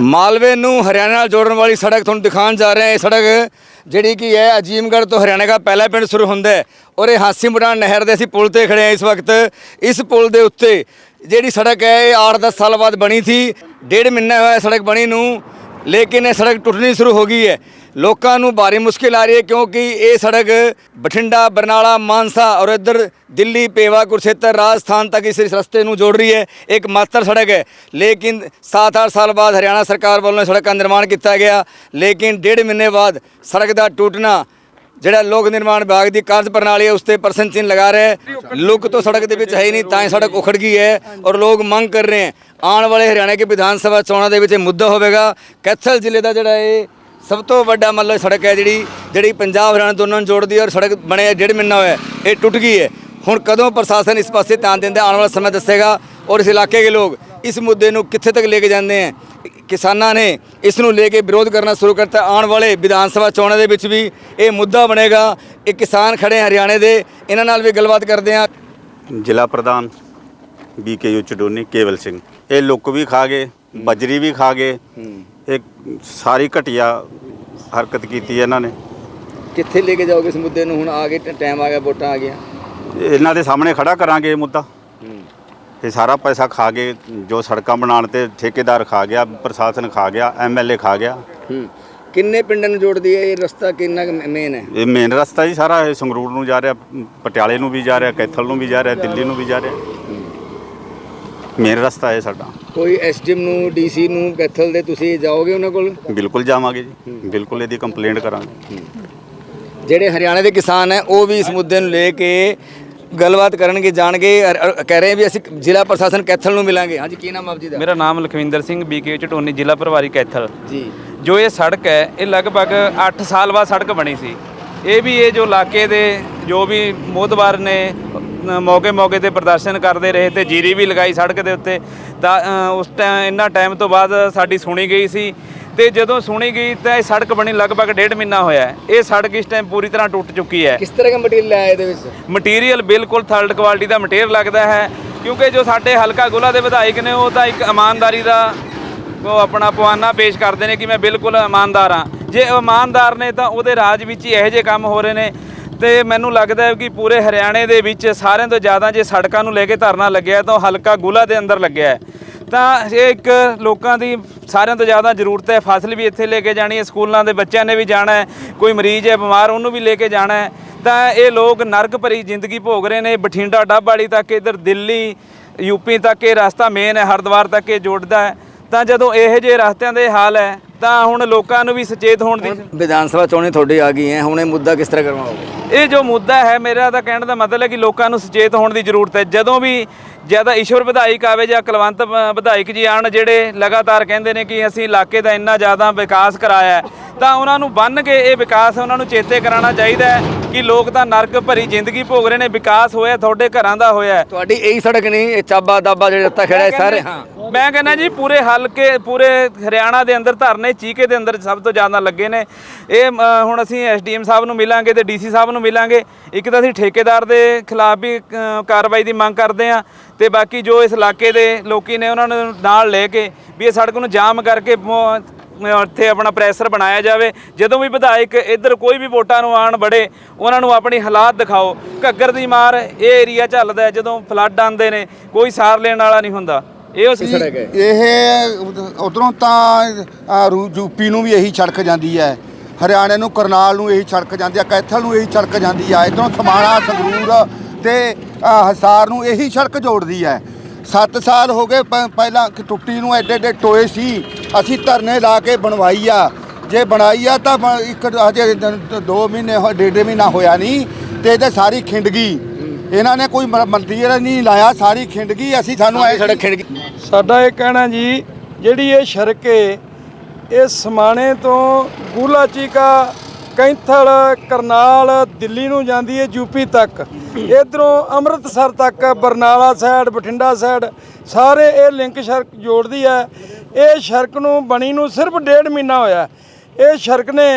ਮਾਲਵੇ ਨੂੰ ਹਰਿਆਣਾ ਨਾਲ ਜੋੜਨ ਵਾਲੀ ਸੜਕ ਤੁਹਾਨੂੰ ਦਿਖਾਉਣ ਜਾ ਰਹੇ ਹਾਂ। ਇਹ ਸੜਕ ਜਿਹੜੀ ਕਿ ਹੈ, ਅਜੀਮਗੜ੍ਹ ਤੋਂ ਹਰਿਆਣਾ ਦਾ ਪਹਿਲਾ ਪਿੰਡ ਸ਼ੁਰੂ ਹੁੰਦਾ ਹੈ ਔਰ ਇਹ ਹਾਸੀ ਮੁਰਾਨ ਨਹਿਰ ਦੇ ਅਸੀਂ ਪੁਲ ਤੇ ਖੜੇ ਹਾਂ ਇਸ ਵਕਤ। ਇਸ ਪੁਲ ਦੇ ਉੱਤੇ ਜਿਹੜੀ ਸੜਕ ਹੈ, ਇਹ 8-10 ਸਾਲ ਬਾਅਦ ਬਣੀ ਸੀ। ਡੇਢ ਮਹੀਨਾ ਹੋਇਆ ਸੜਕ ਬਣੀ ਨੂੰ। ਲੇਕਿਨ ਇਹ ਸੜਕ ਟੁੱਟਣੀ ਸ਼ੁਰੂ ਹੋ ਗਈ ਹੈ। ਲੋਕਾਂ ਨੂੰ ਭਾਰੀ ਮੁਸ਼ਕਿਲ ਆ ਰਹੀ ਹੈ ਕਿਉਂਕਿ ਇਹ ਸੜਕ ਬਠਿੰਡਾ, ਬਰਨਾਲਾ, ਮਾਨਸਾ ਔਰ ਇੱਧਰ ਦਿੱਲੀ, ਪੇਵਾ ਕੁਰਸ਼ੇਤਰ ਰਾਜਸਥਾਨ ਤੱਕ ਇਸ ਰਸਤੇ ਨੂੰ ਜੋੜ ਰਹੀ ਹੈ। ਇੱਕ ਮਾਤਰ ਸੜਕ ਹੈ। ਲੇਕਿਨ 7-8 ਸਾਲ ਬਾਅਦ ਹਰਿਆਣਾ ਸਰਕਾਰ ਵੱਲੋਂ ਸੜਕ ਦਾ ਨਿਰਮਾਣ ਕੀਤਾ ਗਿਆ। ਲੇਕਿਨ ਡੇਢ ਮਹੀਨੇ ਬਾਅਦ ਸੜਕ ਦਾ ਟੁੱਟਣਾ ਜਿਹੜਾ ਲੋਕ ਨਿਰਮਾਣ ਵਿਭਾਗ ਦੀ ਕਾਰਜ ਪ੍ਰਣਾਲੀ ਹੈ, ਉਸ ਤੇ ਪਰਸਨ ਚਿੰਨ ਲਗਾ ਰਹੇ ਹੈ। ਲੁੱਕ ਤੋਂ ਸੜਕ ਦੇ ਵਿੱਚ ਹੈ ਹੀ ਨਹੀਂ, ਤਾਂ ਹੀ ਸੜਕ ਉਖੜ ਗਈ ਹੈ ਔਰ ਲੋਕ ਮੰਗ ਕਰ ਰਹੇ ਹੈ। ਆਉਣ ਵਾਲੇ ਹਰਿਆਣਾ ਕੇ ਵਿਧਾਨ ਸਭਾ ਚੋਣਾਂ ਦੇ ਵਿੱਚ ਇਹ ਮੁੱਦਾ ਹੋਵੇਗਾ। ਕੈਥਲ ਜ਼ਿਲ੍ਹੇ ਦਾ ਜਿਹੜਾ ਇਹ ਸਭ ਤੋਂ ਵੱਡਾ ਮਤਲਬ ਸੜਕ ਹੈ ਜਿਹੜੀ ਜਿਹੜੀ ਪੰਜਾਬ ਹਰਿਆਣਾ ਦੋਨਾਂ ਨੂੰ ਜੋੜਦੀ ਹੈ ਔਰ ਸੜਕ ਬਣਿਆ ਡੇਢ ਮਹੀਨਾ ਹੋਇਆ ਇਹ ਟੁੱਟ ਗਈ ਹੈ। ਹੁਣ ਕਦੋਂ ਪ੍ਰਸ਼ਾਸਨ ਇਸ ਪਾਸੇ ਧਿਆਨ ਦਿੰਦਾ ਆਉਣ ਵਾਲਾ ਸਮਾਂ ਦੱਸੇਗਾ। ਔਰ ਇਸ ਇਲਾਕੇ ਦੇ ਲੋਕ ਇਸ ਮੁੱਦੇ ਨੂੰ ਕਿੱਥੇ ਤੱਕ ਲੈ ਕੇ ਜਾਂਦੇ ਹੈ ਕਿਸਾਨਾਂ ਨੇ ਇਸ ਨੂੰ ਲੈ ਕੇ ਵਿਰੋਧ ਕਰਨਾ ਸ਼ੁਰੂ ਕਰਤਾ। ਆਉਣ ਵਾਲੇ ਵਿਧਾਨ ਸਭਾ ਚੋਣਾਂ ਦੇ ਵਿੱਚ ਵੀ ਇਹ ਮੁੱਦਾ ਬਣੇਗਾ। ਇਹ ਕਿਸਾਨ ਖੜੇ ਹਰਿਆਣੇ ਦੇ। ਇਹਨਾਂ ਨਾਲ ਵੀ ਗੱਲਬਾਤ ਕਰਦੇ ਹਾਂ ਜ਼ਿਲ੍ਹਾ ਪ੍ਰਧਾਨ ਬੀਕੇਯੂ ਚਡੋਨੀ ਕੇਵਲ ਸਿੰਘ। ਇਹ ਲੁੱਕ ਵੀ ਖਾ ਗਏ ਬਜਰੀ ਵੀ ਖਾ ਗਏ। ਇਹ ਸਾਰੀ ਘਟੀਆ ਹਰਕਤ ਕੀਤੀ ਹੈ ਇਹਨਾਂ ਨੇ। ਕਿੱਥੇ ਲੈ ਕੇ ਜਾਓਗੇ ਇਸ ਮੁੱਦੇ ਨੂੰ? ਹੁਣ ਆ ਗਏ ਟਾਈਮ ਆ ਗਿਆ ਵੋਟਾਂ ਆ ਗਈਆਂ। ਇਹਨਾਂ ਦੇ ਸਾਹਮਣੇ ਖੜਾ ਕਰਾਂਗੇ ਇਹ ਮੁੱਦਾ। ਇਹ ਸਾਰਾ ਪੈਸਾ ਖਾ ਗਏ ਜੋ ਸੜਕਾਂ ਬਣਾਉਣ ਤੇ ਠੇਕੇਦਾਰ ਖਾ ਗਿਆ ਪ੍ਰਸ਼ਾਸਨ ਖਾ ਗਿਆ ਐਮਐਲਏ ਖਾ ਗਿਆ। ਹੂੰ। ਕਿੰਨੇ ਪਿੰਡਾਂ ਨੂੰ ਜੋੜਦੀ ਹੈ? ਇਹ ਰਸਤਾ ਕਿੰਨਾ ਮੇਨ ਹੈ? ਇਹ ਮੇਨ ਰਸਤਾ ਜੀ ਸਾਰਾ ਇਹ ਸੰਗਰੂਰ ਨੂੰ ਜਾ ਰਿਹਾ ਪਟਿਆਲੇ ਨੂੰ ਵੀ ਜਾ ਰਿਹਾ ਕੈਥਲ ਨੂੰ ਵੀ ਜਾ ਰਿਹਾ ਦਿੱਲੀ ਨੂੰ ਵੀ ਜਾ ਰਿਹਾ। ਮੇਨ ਰਸਤਾ ਹੈ ਸਾਡਾ। ਕੋਈ ਐਸਡੀਐਮ ਨੂੰ ਡੀਸੀ ਨੂੰ ਕੈਥਲ ਦੇ ਤੁਸੀਂ ਜਾਓਗੇ ਉਹਨਾਂ ਕੋਲ? ਬਿਲਕੁਲ ਜਾਵਾਂਗੇ ਜੀ। ਬਿਲਕੁਲ ਇਹਦੀ ਕੰਪਲੇਂਟ ਕਰਾਂਗੇ। ਜਿਹੜੇ ਹਰਿਆਣੇ ਦੇ ਕਿਸਾਨ ਹੈ ਉਹ ਵੀ ਇਸ ਮੁੱਦੇ ਨੂੰ ਲੈ ਕੇ ਗੱਲਬਾਤ ਕਰਨਗੇ ਜਾਣਗੇ ਕਹਿ ਰਹੇ ਵੀ ਅਸੀਂ ਜ਼ਿਲ੍ਹਾ ਪ੍ਰਸ਼ਾਸਨ ਕੈਥਲ ਨੂੰ ਮਿਲਾਂਗੇ। ਹਾਂਜੀ ਕੀ ਨਾਮ ਆਪ ਜੀ ਦਾ? ਮੇਰਾ ਨਾਮ ਲਖਵਿੰਦਰ ਸਿੰਘ ਬੀਕੇ ਚਟੋਨੀ ਜ਼ਿਲ੍ਹਾ ਪ੍ਰਭਾਰੀ ਕੈਥਲ। ਜੀ। ਜੋ ਇਹ ਸੜਕ ਹੈ ਇਹ ਲਗਭਗ 8 ਸਾਲ ਬਾਅਦ ਸੜਕ ਬਣੀ ਸੀ। ਇਹ ਵੀ ਇਹ ਜੋ ਇਲਾਕੇ ਦੇ ਜੋ ਵੀ ਮੋਦਵਾਰ ਨੇ ਮੌਕੇ ਮੌਕੇ ਤੇ ਪ੍ਰਦਰਸ਼ਨ ਕਰਦੇ ਰਹੇ ਤੇ ਜੀਰੀ ਵੀ ਲਗਾਈ ਸੜਕ ਦੇ ਉੱਤੇ ਤਾਂ ਅ, ਉਸ ਟਾਈਮ ਇੰਨਾ ਟਾਈਮ ਤੋਂ ਬਾਅਦ ਸਾਡੀ ਸੁਣੀ ਗਈ ਸੀ ਤੇ ਜਦੋਂ ਸੁਣੀ ਗਈ ਤਾਂ ਇਹ ਸੜਕ ਬਣੀ ਲਗਭਗ ਡੇਢ ਮਹੀਨਾ ਹੋਇਆ ਹੈ। ਇਹ ਸੜਕ ਇਸ ਟਾਈਮ ਪੂਰੀ ਤਰ੍ਹਾਂ ਟੁੱਟ ਚੁੱਕੀ ਹੈ। ਕਿਸ ਤਰ੍ਹਾਂ ਦਾ ਮਟੀਰੀਅਲ ਆਇਆ ਇਹਦੇ ਵਿੱਚ? ਮਟੀਰੀਅਲ ਬਿਲਕੁਲ ਥਰਡ ਕੁਆਲਿਟੀ ਦਾ ਮਟੀਰੀਅਲ ਲੱਗਦਾ ਹੈ। ਕਿਉਂਕਿ ਜੋ ਸਾਡੇ ਹਲਕਾ ਗੁਲਾ ਦੇ ਵਿਧਾਇਕ ਨੇ ਉਹ ਤਾਂ ਇੱਕ ਇਮਾਨਦਾਰੀ ਦਾ ਉਹ ਆਪਣਾ ਪਵਾਨਾ ਪੇਸ਼ ਕਰਦੇ ਨੇ ਕਿ ਮੈਂ ਬਿਲਕੁਲ ਇਮਾਨਦਾਰ ਹਾਂ। ਜੇ ਇਮਾਨਦਾਰ ਨੇ ਤਾਂ ਉਹਦੇ ਰਾਜ ਵਿੱਚ ਹੀ ਇਹੋ ਜਿਹੇ ਕੰਮ ਹੋ ਰਹੇ ਨੇ। ਤੇ ਮੈਨੂੰ ਲੱਗਦਾ ਹੈ ਕਿ ਪੂਰੇ ਹਰਿਆਣੇ ਦੇ ਵਿੱਚ ਸਾਰਿਆਂ ਤੋਂ ਜ਼ਿਆਦਾ ਜੇ ਸੜਕਾਂ ਨੂੰ ਲੈ ਕੇ ਧਰਨਾ ਲੱਗਿਆ ਤਾਂ ਉਹ ਹਲਕਾ ਗੁਲਾ ਦੇ ਅੰਦਰ ਲੱਗਿਆ ਹੈ। ਤਾਂ ਇਹ ਇੱਕ ਲੋਕਾਂ ਦੀ ਸਾਰਿਆਂ ਤੋਂ ਜ਼ਿਆਦਾ ਜ਼ਰੂਰਤ ਹੈ। ਫਸਲ ਵੀ ਇੱਥੇ ਲੈ ਕੇ ਜਾਣੀ ਹੈ, ਸਕੂਲਾਂ ਦੇ ਬੱਚਿਆਂ ਨੇ ਵੀ ਜਾਣਾ ਹੈ, ਕੋਈ ਮਰੀਜ਼ ਹੈ, ਬਿਮਾਰ, ਉਹਨੂੰ ਵੀ ਲੈ ਕੇ ਜਾਣਾ ਹੈ। ਤਾਂ ਇਹ ਲੋਕ ਨਰਕ ਭਰੀ ਜ਼ਿੰਦਗੀ ਭੋਗ ਰਹੇ ਨੇ। ਬਠਿੰਡਾ ਡੱਬ ਵਾਲੀ ਤੱਕ, ਇਧਰ ਦਿੱਲੀ, ਯੂਪੀ ਤੱਕ ਇਹ ਰਸਤਾ ਮੇਨ ਹੈ, ਹਰਿਦੁਆਰ ਤੱਕ ਇਹ ਜੋੜਦਾ ਹੈ। ਤਾਂ ਜਦੋਂ ਇਹੋ ਜਿਹੇ ਰਸਤਿਆਂ ਦੇ ਹਾਲ ਹੈ ਤਾਂ ਹੁਣ ਲੋਕਾਂ ਨੂੰ ਵੀ ਸੁਚੇਤ ਹੋਣ ਦੀ ਵਿਧਾਨ ਸਭਾ ਚੋਣਾਂ ਤੁਹਾਡੀ ਆ ਗਈ ਹੈ ਹੁਣ ਇਹ ਮੁੱਦਾ ਕਿਸ ਤਰ੍ਹਾਂ ਕਰਵਾਓਗੇ? ਇਹ ਜੋ ਮੁੱਦਾ ਹੈ ਮੇਰਾ ਤਾਂ ਕਹਿਣ ਦਾ ਮਤਲਬ ਹੈ ਕਿ ਲੋਕਾਂ ਨੂੰ ਸੁਚੇਤ ਹੋਣ ਦੀ ਜ਼ਰੂਰਤ ਹੈ। ਜਦੋਂ ਵੀ ਜ਼ਿਆਦਾ ਈਸ਼ਵਰ ਵਿਧਾਇਕ ਆਵੇ ਜਾਂ ਕੁਲਵੰਤ ਵਿਧਾਇਕ ਜੀ ਆਣ ਜਿਹੜੇ ਲਗਾਤਾਰ ਕਹਿੰਦੇ ਨੇ ਕਿ ਅਸੀਂ ਇਲਾਕੇ ਦਾ ਇੰਨਾ ਜ਼ਿਆਦਾ ਵਿਕਾਸ ਕਰਾਇਆ ਹੈ, ਤਾਂ ਉਹਨਾਂ ਨੂੰ ਬੰਨ ਕੇ ਇਹ ਵਿਕਾਸ ਉਹਨਾਂ ਨੂੰ ਚੇਤੇ ਕਰਾਉਣਾ ਚਾਹੀਦਾ ਹੈ ਕਿ ਲੋਕ ਤਾਂ ਨਰਕ ਭਰੀ ਜ਼ਿੰਦਗੀ ਭੋਗ ਰਹੇ ਨੇ ਵਿਕਾਸ ਹੋਇਆ ਤੁਹਾਡੇ ਘਰਾਂ ਦਾ ਹੋਇਆ। ਤੁਹਾਡੀ ਇਹੀ ਸੜਕ ਨਹੀਂ ਇਹ ਚਾਬਾ ਦਾਬਾ ਜਿਹੜੇ ਉੱਤਾ ਖੜਾ ਹੈ ਸਾਰੇ। ਹਾਂ ਮੈਂ ਕਹਿੰਦਾ ਜੀ ਪੂਰੇ ਹਲਕੇ ਪੂਰੇ ਹਰਿਆਣਾ ਦੇ ਅੰਦਰ ਧਰਨੇ ਚੀਕੇ ਦੇ ਅੰਦਰ ਸਭ ਤੋਂ ਜ਼ਿਆਦਾ ਲੱਗੇ ਨੇ। ਇਹ ਹੁਣ ਅਸੀਂ ਐਸਡੀਐਮ ਸਾਹਿਬ ਨੂੰ ਮਿਲਾਂਗੇ ਤੇ ਡੀਸੀ ਸਾਹਿਬ ਨੂੰ ਮਿਲਾਂਗੇ। ਇੱਕ ਤਾਂ ਅਸੀਂ ਠੇਕੇਦਾਰ ਦੇ ਖਿਲਾਫ ਵੀ ਕਾਰਵਾਈ ਦੀ ਮੰਗ ਕਰਦੇ ਆ ਤੇ ਬਾਕੀ ਜੋ ਇਸ ਇਲਾਕੇ ਦੇ ਲੋਕੀ ਨੇ ਉਹਨਾਂ ਨੂੰ ਨਾਲ ਲੈ ਕੇ ਵੀ ਇਹ ਸੜਕ ਨੂੰ ਜਾਮ ਕਰਕੇ ਇੱਥੇ ਆਪਣਾ ਪ੍ਰੈਸ਼ਰ ਬਣਾਇਆ ਜਾਵੇ। ਜਦੋਂ ਵੀ ਵਿਧਾਇਕ ਇੱਧਰ ਕੋਈ ਵੀ ਵੋਟਾਂ ਨੂੰ ਆਣ ਬੜੇ ਉਹਨਾਂ ਨੂੰ ਆਪਣੀ ਹਾਲਾਤ ਦਿਖਾਓ। ਘੱਗਰ ਦੀ ਮਾਰ ਇਹ ਏਰੀਆ ਚੱਲਦਾ ਹੈ ਜਦੋਂ ਫਲੱਡ ਆਉਂਦੇ ਨੇ ਕੋਈ ਸਾਰ ਲੈਣ ਵਾਲਾ ਨਹੀਂ ਹੁੰਦਾ। ਇਹ ਉਸ ਇਹ ਉਧਰੋਂ ਤਾਂ ਯੂਪੀ ਨੂੰ ਵੀ ਇਹੀ ਸੜਕ ਜਾਂਦੀ ਹੈ। ਹਰਿਆਣੇ ਨੂੰ ਕਰਨਾਲ ਨੂੰ ਇਹੀ ਸੜਕ ਜਾਂਦੀ ਹੈ ਕੈਥਲ ਨੂੰ ਇਹੀ ਸੜਕ ਜਾਂਦੀ ਹੈ। ਇਧਰੋਂ ਸਮਾਣਾ ਸੰਗਰੂਰ ਤੇ ਹਿਸਾਰ ਨੂੰ ਇਹੀ ਸੜਕ ਜੋੜਦੀ ਹੈ। 7 ਸਾਲ ਹੋ ਗਏ ਪ- ਪਹਿਲਾਂ ਕਿ ਟੁੱਟੀ ਨੂੰ ਐਡੇ ਐਡੇ ਟੋਏ ਸੀ ਅਸੀਂ ਧਰਨੇ ਲਾ ਕੇ ਬਣਵਾਈ ਆ। ਜੇ ਬਣਾਈ ਆ ਤਾਂ ਬ- ਇੱਕ ਹਜੇ 2 ਮਹੀਨੇ ਹੋਏ ਡੇਢ ਮਹੀਨਾ ਹੋਇਆ ਨਹੀਂ ਤੇ ਇਹਦੇ ਸਾਰੀ ਖਿੰਡ ਗਈ ਇਹਨਾਂ ਨੇ ਕੋਈ ਮ- ਮੰਤਰੀ ਨਹੀਂ ਲਾਇਆ ਸਾਰੀ ਖਿੰਡ ਗਈ ਅਸੀਂ ਸਾਨੂੰ ਐ ਸੜਕ ਖਿੜ ਗਈ ਸਾਡਾ ਇਹ ਕਹਿਣਾ ਜੀ ਜਿਹੜੀ ਇਹ ਸੜਕ ਏ ਇਹ ਸਮਾਣੇ ਤੋਂ ਗੂਲਾ ਚੀਕਾ ਕੈਂਥਲ ਕਰਨਾਲ ਦਿੱਲੀ ਨੂੰ ਜਾਂਦੀ ਹੈ ਯੂਪੀ ਤੱਕ। ਇਧਰੋਂ ਅੰਮ੍ਰਿਤਸਰ ਤੱਕ, ਬਰਨਾਲਾ ਸਾਈਡ ਬਠਿੰਡਾ ਸਾਈਡ ਸਾਰੇ ਇਹ ਲਿੰਕ ਸੜਕ ਜੋੜਦੀ ਹੈ ਇਹ ਸੜਕ ਨੂੰ ਬਣੀ ਨੂੰ ਸਿਰਫ ਡੇਢ ਮਹੀਨਾ ਹੋਇਆ। ਇਹ ਸੜਕ ਨੇ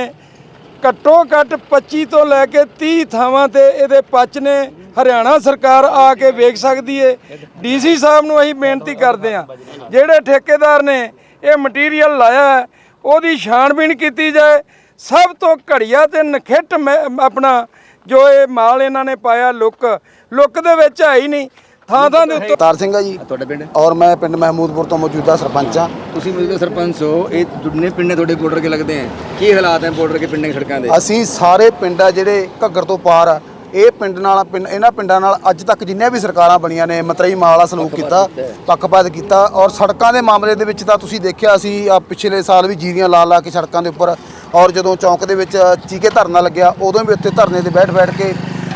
ਘੱਟੋ ਘੱਟ 25 ਤੋਂ ਲੈ ਕੇ 30 ਥਾਵਾਂ ਤੇ ਇਹਦੇ ਪੱਚ ਨੇ ਹਰਿਆਣਾ ਸਰਕਾਰ ਆ ਕੇ ਵੇਖ ਸਕਦੀ ਏ। ਡੀਸੀ ਸਾਹਿਬ ਨੂੰ ਅਸੀਂ ਬੇਨਤੀ ਕਰਦੇ ਹਾਂ ਜਿਹੜੇ ਠੇਕੇਦਾਰ ਨੇ ਇਹ ਮਟੀਰੀਅਲ ਲਾਇਆ ਹੈ ਉਹਦੀ ਛਾਣਬੀਣ ਕੀਤੀ ਜਾਏ ਸਭ ਤੋਂ ਘੜੀਆ ਤੇ ਨਖਿੱਟ ਮੈਂ- ਆਪਣਾ ਜੋ ਇਹ ਮਾਲ ਇਹਨਾਂ ਨੇ ਪਾਇਆ ਲੁੱਕ ਲੁੱਕ ਦੇ ਵਿੱਚ ਹੈ ਹੀ ਨਹੀਂ। ਥਾਂ ਥਾਂ ਦੇ ਉੱਤੇ ਤਾਰ ਸਿੰਘ ਆ ਜੀ। ਤੁਹਾਡਾ ਪਿੰਡ? ਔਰ ਮੈਂ ਪਿੰਡ ਮਹਿਮੂਦਪੁਰ ਤੋਂ ਮੌਜੂਦਾ ਸਰਪੰਚ ਆ ਤੁਸੀਂ ਮੌਜੂਦਾ ਸਰਪੰਚ ਹੋ ਇਹ ਦੁੱਨੇ ਪਿੰਡ ਨੇ ਤੁਹਾਡੇ ਬਾਰਡਰ ਕੇ ਲੱਗਦੇ ਹੈ ਕੀ ਹਾਲਾਤ ਹੈ ਬਾਰਡਰ ਕੇ ਪਿੰਡਾਂ ਦੀ ਸੜਕਾਂ ਦੇ? ਅਸੀਂ ਸਾਰੇ ਪਿੰਡ ਆ ਜਿਹੜੇ ਘੱਗਰ ਤੋਂ ਪਾਰ ਆ ਇਹ ਪਿੰਡ ਨਾਲ ਪਿੰਡ ਇਹਨਾਂ ਪਿੰਡਾਂ ਨਾਲ ਅੱਜ ਤੱਕ ਜਿੰਨੀਆਂ ਵੀ ਸਰਕਾਰਾਂ ਬਣੀਆਂ ਨੇ ਮਤਰਈ ਮਾਲਾ ਸਲੂਕ ਕੀਤਾ ਪੱਖਪਾਤ ਕੀਤਾ ਔਰ ਸੜਕਾਂ ਦੇ ਮਾਮਲੇ ਦੇ ਵਿੱਚ ਤਾਂ ਤੁਸੀਂ ਦੇਖਿਆ ਸੀ ਆ ਪਿਛਲੇ ਸਾਲ ਵੀ ਜੀਰੀਆਂ ਲਾ ਲਾ ਕੇ ਸੜਕਾਂ ਦੇ ਉੱਪਰ ਔਰ ਜਦੋਂ ਚੌਂਕ ਦੇ ਵਿੱਚ ਚੀਕੇ ਧਰਨਾ ਲੱਗਿਆ ਉਦੋਂ ਵੀ ਉੱਤੇ ਧਰਨੇ ਤੇ ਬੈਠ ਬੈਠ ਕੇ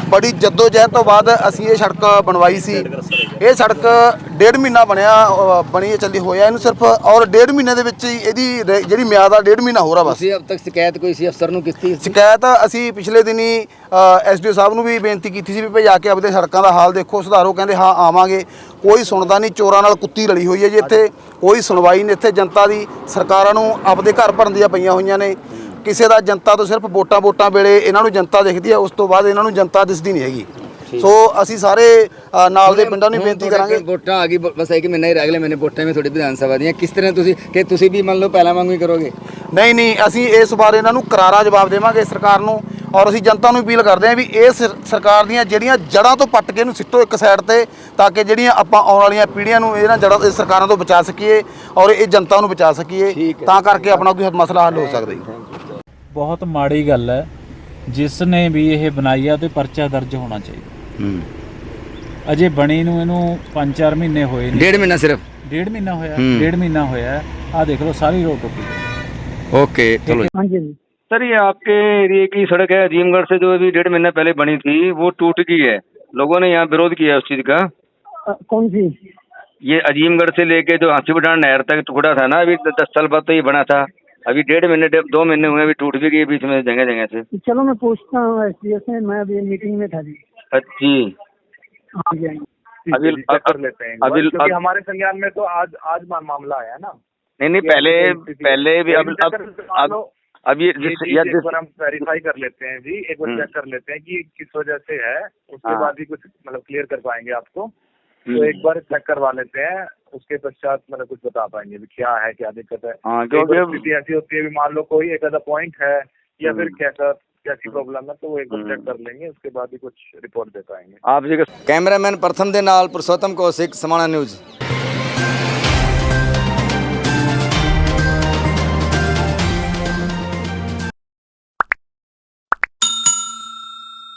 ਬੜੀ ਜਹਿਦ ਤੋਂ ਬਾਅਦ ਅਸੀਂ ਇਹ ਸੜਕ ਬਣਵਾਈ ਸੀ। ਇਹ ਸੜਕ ਡੇਢ ਮਹੀਨਾ ਬਣਿਆ ਅ, ਬਣੀ ਹੈ, ਚੱਲੀ ਹੋਇਆ ਇਹਨੂੰ ਸਿਰਫ ਔਰ ਡੇਢ ਮਹੀਨੇ ਦੇ ਵਿੱਚ ਹੀ ਇਹਦੀ ਰੇ- ਜਿਹੜੀ ਮਿਆਦ ਆ ਡੇਢ ਮਹੀਨਾ ਹੋ ਰਿਹਾ ਬਸ। ਤੁਸੀਂ ਅਬ ਤੱਕ ਸ਼ਿਕਾਇਤ ਕੋਈ ਸੀ ਅਫਸਰ ਨੂੰ ਕੀਤੀ ਸ਼ਿਕਾਇਤ ਅਸੀਂ ਪਿਛਲੇ ਦਿਨੀ ਐਸਡੀਓ ਸਾਹਿਬ ਨੂੰ ਵੀ ਬੇਨਤੀ ਕੀਤੀ ਸੀ ਵੀ ਭਈ ਆ ਕੇ ਆਪਦੇ ਸੜਕਾਂ ਦਾ ਹਾਲ ਦੇਖੋ ਸੁਧਾਰੋ। ਕਹਿੰਦੇ ਹਾਂ ਆਵਾਂਗੇ। ਕੋਈ ਸੁਣਦਾ ਨਹੀਂ ਚੋਰਾਂ ਨਾਲ ਕੁੱਤੀ ਰਲੀ ਹੋਈ ਹੈ ਜੀ ਇੱਥੇ। ਕੋਈ ਸੁਣਵਾਈ ਨਹੀਂ ਇੱਥੇ। ਜਨਤਾ ਦੀ ਸਰਕਾਰਾਂ ਨੂੰ ਆਪਦੇ ਘਰ ਭਰਨ ਦੀਆਂ ਪਈਆਂ ਹੋਈਆਂ ਨੇ। ਕਿਸੇ ਦਾ ਜਨਤਾ ਤੋਂ ਸਿਰਫ ਵੋਟਾਂ ਵੋਟਾਂ ਵੇਲੇ ਇਹਨਾਂ ਨੂੰ ਜਨਤਾ ਦਿਖਦੀ ਹੈ ਉਸ ਤੋਂ ਬਾਅਦ ਇਹਨਾਂ ਨੂੰ ਜਨਤਾ ਦਿਸਦੀ ਨਹੀਂ ਹੈਗੀ। ਸੋ ਅਸੀਂ ਸਾਰੇ ਅ, ਨਾਲ ਦੇ ਪਿੰਡਾਂ ਨੂੰ ਵੀ ਬੇਨਤੀ ਕਰਾਂਗੇ। ਵੋਟਾਂ ਆ ਗਈ ਬਸ ਇੱਕ ਮਹੀਨਾ ਹੀ ਰਹਿ ਗਿਆ ਮੈਨੇ ਵੋਟਾਂ ਵਿੱਚ ਤੁਹਾਡੀ ਵਿਧਾਨ ਸਭਾ ਦੀਆਂ। ਕਿਸ ਤਰ੍ਹਾਂ ਤੁਸੀਂ ਕਿ ਤੁਸੀਂ ਵੀ ਮੰਨ ਲਓ ਪਹਿਲਾਂ ਵਾਂਗੂ ਹੀ ਕਰੋਗੇ? ਨਹੀਂ ਨਹੀਂ ਅਸੀਂ ਇਸ ਬਾਰੇ ਇਹਨਾਂ ਨੂੰ ਕਰਾਰਾ ਜਵਾਬ ਦੇਵਾਂਗੇ ਸਰਕਾਰ ਨੂੰ ਔਰ ਅਸੀਂ ਜਨਤਾ ਨੂੰ ਅਪੀਲ ਕਰਦੇ ਹਾਂ ਵੀ ਇਹ ਸਰ- ਸਰਕਾਰ ਦੀਆਂ ਜਿਹੜੀਆਂ ਜੜ੍ਹਾਂ ਤੋਂ ਪੱਟ ਕੇ ਇਹਨੂੰ ਸਿੱਟੋ ਇੱਕ ਸਾਈਡ ਤੇ ਤਾਂ ਕਿ ਜਿਹੜੀਆਂ ਆਪਾਂ ਆਉਣ ਵਾਲੀਆਂ ਪੀੜ੍ਹੀਆਂ ਨੂੰ ਇਹਨਾਂ ਜੜ੍ਹਾਂ ਇਹ ਸਰਕਾਰਾਂ ਤੋਂ ਬਚਾ ਸਕੀਏ ਔਰ ਇਹ ਜਨਤਾ ਨੂੰ ਬਚਾ ਸਕੀਏ ਤਾਂ ਕਰਕੇ ਆਪਣਾ ਕੋਈ ਮਸਲਾ ਹੱਲ ਹੋ ਸਕਦਾ ਜੀ। ਬਹੁਤ ਮਾੜੀ ਗੱਲ ਹੈ ਜਿਸ ਨੇ ਵੀ ਇਹ ਬਣਾਈ ਆ ਤੇ ਪਰਚਾ ਦਰਜ ਹੋਣਾ ਚਾਹੀਦਾ। ਅਜੇ ਬਣੀ ਨੂੰ ਇਹਨੂੰ 5-4 ਮਹੀਨੇ ਹੋਏ ਨੇ ਡੇਢ ਮਹੀਨਾ ਸਿਰਫ ਡੇਢ ਮਹੀਨਾ ਹੋਇਆ ਹੂੰ। ਡੇਢ ਮਹੀਨਾ ਹੋਇਆ ਆ ਦੇਖ ਲਓ ਸਾਰੀ ਰੋਡ ਟੁੱਟੀ ओके चलो हाँ जी सर ये आपके एरिए की सड़क है अजीमगढ़ से जो अभी डेढ़ महीना पहले बनी थी वो टूट गई है लोगों ने यहाँ विरोध किया है उस चीज का अ, कौन सी ये अजीमगढ़ से लेके जो हाथी बटान नहर तक टुकड़ा था ना अभी दस साल बाद तो ये बना था अभी डेढ़ महीने डे- दो महीने हुए अभी टूट भी गई बीच में जगह जगह से चलो मैं पूछता हूँ एस से मैं अभी मीटिंग में था जी अच्छी हाँ जी जी। अभी कर लेते हैं अभी क्योंकि हमारे संज्ञान में तो आज आज मामला आया ना नहीं नहीं पहले पहले भी अब अब अब ये जिस एक जिस बार हम वेरीफाई कर लेते हैं जी एक बार हम्म। चेक कर लेते हैं कि किस वजह से है उसके हाँ। बाद ही कुछ मतलब क्लियर कर पाएँगे आपको तो हम्म। एक बार चेक करवा लेते हैं उसके पश्चात मतलब कुछ बता पाएँगे भी क्या है क्या दिक्कत है हाँ स्थिति ऐसी होती है मान लो कोई एक आधा पॉइंट है या फिर हम्म। कैसा क्या प्रॉब्लम है तो वो एक कंप्लेंट कर लेंगे उसके बाद ही कुछ रिपोर्ट दे पाएंगे आप जी कैमरामैन प्रथम के नाल पुरुषोत्तम कौशिक समाना न्यूज